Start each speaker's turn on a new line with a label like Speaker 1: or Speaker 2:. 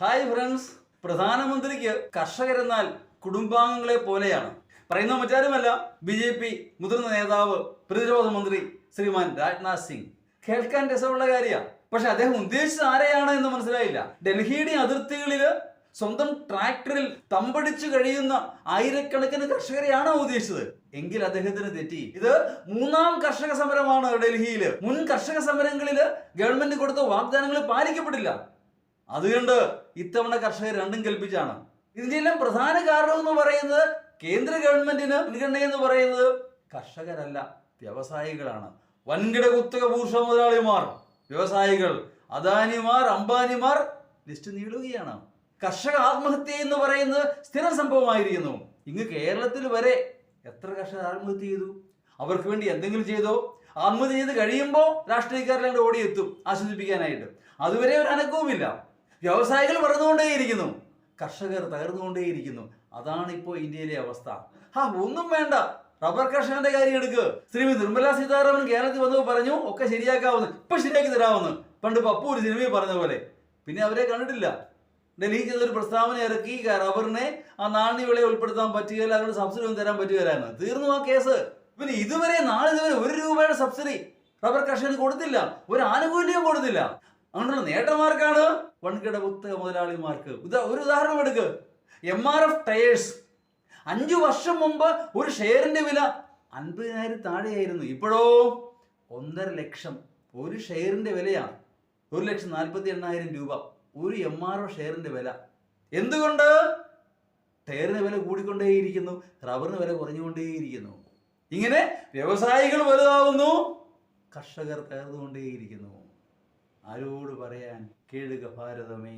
Speaker 1: Hi friends പ്രധാനമന്ത്രിക്ക് കർഷകരെന്നാൽ കുടുംബാംഗങ്ങളെ പോലെയാണ്. പറയുന്ന മറ്റാരുമല്ല? ബി ജെ പി മുതിർന്ന നേതാവ് പ്രതിരോധ മന്ത്രി ശ്രീമാൻ രാജ്നാഥ് സിംഗ്. കേൾക്കാൻ രസമുള്ള കാര്യമാണ് പക്ഷെ അദ്ദേഹം ഉദ്ദേശിച്ചത് ആരെയാണ് എന്ന് മനസ്സിലായില്ല. ഡൽഹിയുടെ അതിർത്തികളിൽ സ്വന്തം ട്രാക്ടറിൽ തമ്പടിച്ചു കഴിയുന്ന ആയിരക്കണക്കിന് കർഷകരെയാണോ ഉദ്ദേശിച്ചത്? എങ്കിൽ അദ്ദേഹത്തിന് തെറ്റി. ഇത് മൂന്നാം കർഷക സമരമാണ് ഡൽഹിയിൽ മുൻ കർഷക സമരങ്ങളിൽ ഗവൺമെന്റ് കൊടുത്ത വാഗ്ദാനങ്ങൾ പാലിക്കപ്പെട്ടില്ല. അതുകൊണ്ട് ഇത്തവണ കർഷകർ രണ്ടും കൽപ്പിച്ചാണ്. ഇതിന്റെ എല്ലാം പ്രധാന കാരണം എന്ന് പറയുന്നത് കേന്ദ്ര ഗവൺമെന്റിന് മുൻഗണന എന്ന് പറയുന്നത് കർഷകരല്ല വ്യവസായികളാണ്. വൻകിട കുത്തക ഭൂഷ മുതലാളിമാർ വ്യവസായികൾ അദാനിമാർ അംബാനിമാർ ലിസ്റ്റ് നീളുകയാണ്. കർഷക ആത്മഹത്യ എന്ന് പറയുന്നത് സ്ഥിരം സംഭവമായിരിക്കുന്നു. ഇങ്ങ് കേരളത്തിൽ വരെ എത്ര കർഷകർ ആത്മഹത്യ ചെയ്തു? അവർക്ക് വേണ്ടി എന്തെങ്കിലും ചെയ്തോ? ആത്മഹത്യ ചെയ്ത് കഴിയുമ്പോൾ രാഷ്ട്രീയക്കാരെല്ലാം ഓടിയെത്തും ആശ്വസിപ്പിക്കാനായിട്ട്. അതുവരെ ഒരു അനക്കവുമില്ല. വ്യവസായികൾ വളർന്നുകൊണ്ടേയിരിക്കുന്നു. കർഷകർ തകർന്നുകൊണ്ടേയിരിക്കുന്നു. അതാണ് ഇപ്പോൾ ഇന്ത്യയിലെ അവസ്ഥ. ആ ഒന്നും വേണ്ട. റബ്ബർ കർഷകന്റെ കാര്യം എടുക്കുക ശ്രീമതി നിർമ്മല സീതാരാമൻ കേരളത്തിൽ വന്നപ്പോൾ പറഞ്ഞു ഒക്കെ ശരിയാക്കാവുന്നു. ഇപ്പൊ ശരിയാക്കി തരാമെന്ന് പണ്ട് പപ്പു ഒരു സിനിമയിൽ പറഞ്ഞ പോലെ. പിന്നെ അവരെ കണ്ടിട്ടില്ല. ഡൽഹി ചെന്നൊരു പ്രസ്താവന ഇറക്കി റബ്ബറിനെ ആ നാണ്യവിളയെ ഉൾപ്പെടുത്താൻ പറ്റുകയില്ല അതിനുള്ള സബ്സിഡി ഒന്നും തരാൻ പറ്റുകയില്ല എന്ന് തീർന്നു ആ കേസ്. പിന്നെ ഇതുവരെ നാളിതുവരെ ഒരു രൂപയുടെ സബ്സിഡി റബ്ബർ കർഷകന് കൊടുത്തില്ല. ഒരു ആനുകൂല്യം കൊടുത്തില്ല. അതുകൊണ്ടുള്ള നേട്ടമാർക്കാണ് വൺകിട കുത്തക മുതലാളിമാർക്ക്. ഒരു ഉദാഹരണം എടുക്ക്. എം ആർ എഫ് ടയേഴ്സ് അഞ്ചു വർഷം മുമ്പ് ഒരു ഷെയറിന്റെ വില അൻപതിനായിരം താഴെയായിരുന്നു. ഇപ്പോഴോ ഒന്നര ലക്ഷം. ഒരു ഷെയറിന്റെ വിലയാണ്. ഒരു ലക്ഷം നാൽപ്പത്തി എണ്ണായിരം രൂപ. ഒരു എം ആർ ഒ ഷെയറിന്റെ വില. എന്തുകൊണ്ട്? ടയറിന് വില കൂടിക്കൊണ്ടേയിരിക്കുന്നു. റബ്ബറിന് വില കുറഞ്ഞുകൊണ്ടേയിരിക്കുന്നു. ഇങ്ങനെ വ്യവസായികൾ വലുതാവുന്നു. കർഷകർ തകർന്നുകൊണ്ടേയിരിക്കുന്നു. ആരോട് പറയാൻ കേളുക ഭാരതമേ